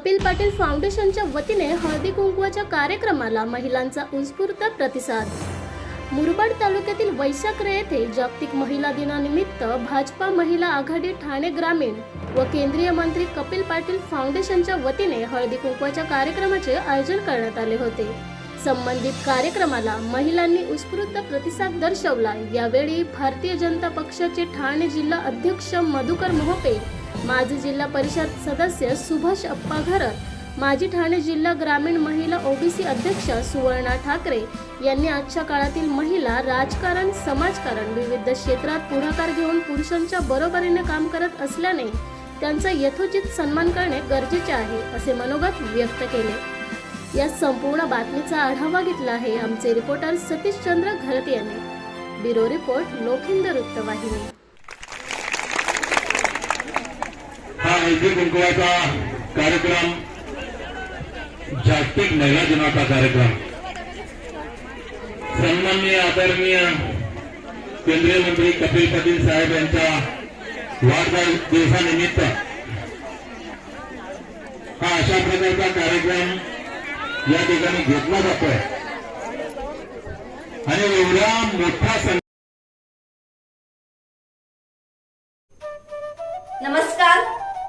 कपिल पाटील फाउंडेशनच्या वतीने हळदी कुंकवाच्या कार्यक्रमाला महिलांचा उत्स्फूर्त प्रतिसाद. मुरबाड तालुक्यातील वैशाखरे येथे जागतिक महिला दिनानिमित्त भाजपा महिला आघाडी ठाणे ग्रामीण व केंद्रीय मंत्री कपिल पाटील फाउंडेशनच्या वतीने हळदी कुंकवाच्या कार्यक्रमाचे आयोजन करण्यात आले होते. संबंधित कार्यक्रमाला महिलांनी उत्स्फूर्त प्रतिसाद दर्शवला. यावेळी भारतीय जनता पक्षाचे ठाणे जिल्हा अध्यक्ष मधुकर मोहपे माजी जिल्हा परिषद सदस्य सुभाष अप्पा घरत माजी ठाणे जिल्हा ग्रामीण महिला ओबीसी अध्यक्ष सुवर्णा ठाकरे यांनी आजच्या काळातील महिला राजकारण समाजकारण विविध क्षेत्रात पुढाकार घेऊन पुरुषांच्या बरोबरीने काम करत असल्याने त्यांचा यथोचित सन्मान करणे गरजेचे आहे असे मनोगत व्यक्त केले. या संपूर्ण बातमीचा आढावा घेतला आहे आमचे रिपोर्टर सतीश चंद्र घरत यांनी. ब्युरो रिपोर्ट लोखिंद वृत्तवाहिनी. हा हळदी कुंकवाचा कार्यक्रम, जागतिक महिला दिनाचा कार्यक्रम. सन्माननीय आदरणीय केंद्रीय मंत्री कपिल पाटील साहेब यांच्या वाढदिवसानिमित्त हा अशा प्रकारचा कार्यक्रम या ठिकाणी घेतला जातोय. आणि एवढा मोठा नमस्कार.